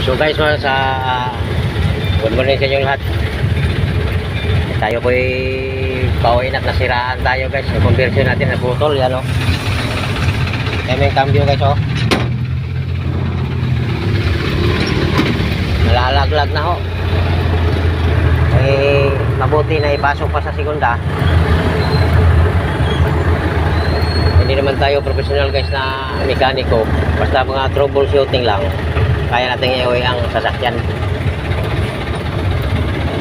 So guys, mga sa good morning sa inyo lahat. Tayo po'y pauwiin at nasiraan tayo guys. Yung conversion natin na putol, yan o. Kaya may cambio guys o. Nalalaglag na ho. Eh, mabuti na ipasok pa sa segunda. Hindi naman tayo professional guys na mekaniko. Basta mga troubleshooting lang. Kaya natin iuwi ang sasakyan.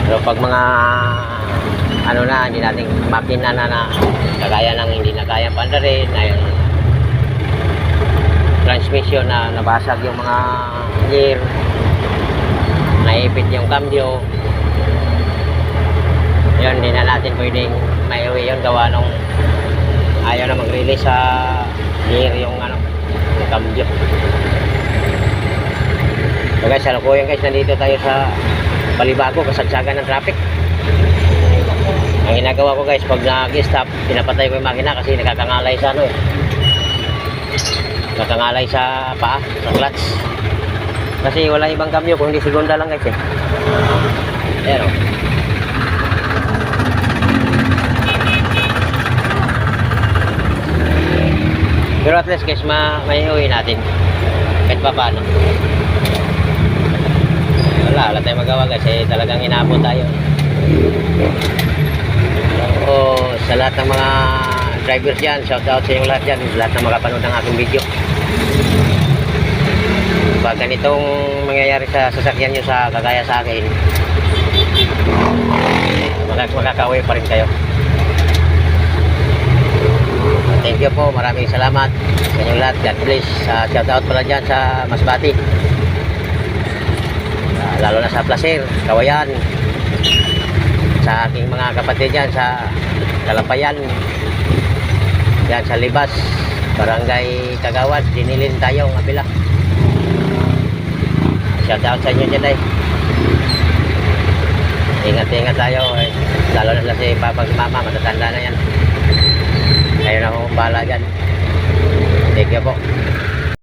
Pero pag mga ano na, hindi natin makina na na kagaya ng hindi na kaya pandarin, na yung transmission na nabasag yung mga gear, naipit yung cambio, yun, hindi na natin pwedeng maiuwi yun gawa nung ayaw na mag-release sa gear yung ano, yung cambio. So guys, salukuyan guys, nandito tayo sa Balibago, kasagsagan ng traffic. Ang ginagawa ko guys, pag nag-stop, pinapatay ko yung makina kasi nakakangalay sa ano eh. Nakakangalay sa paa, sa clutch. Kasi wala ibang cambio kung hindi segunda lang guys eh. Ayan o. Pero at least guys, ma may uwi natin. Kahit pa paano. Wala, wala tayong magawa guys. Eh, talagang inabot tayo. So, sa lahat ng mga drivers dyan, shout out sa inyo lahat dyan. Sa lahat ng makapanood ng aking video. Pag ganitong mangyayari sa sasakyan nyo sa kagaya sa akin, makak makakauwi pa rin kayo. Thank you po. Maraming salamat sa inyong lahat. God bless. Uh, shout out pala dyan sa Masbati. Lalo na sa Placer, Kawayan. Sa aking mga kapatid dyan sa Kalapayan. Yan sa Libas. Barangay Kagawad. Dinilin tayo ang kabila. Shout out sa inyo dyan ay. Ingat-ingat tayo. Eh. Lalo na si Papa si Mama. Matatanda na yan. Kayo na akong bahala dyan. Thank you po.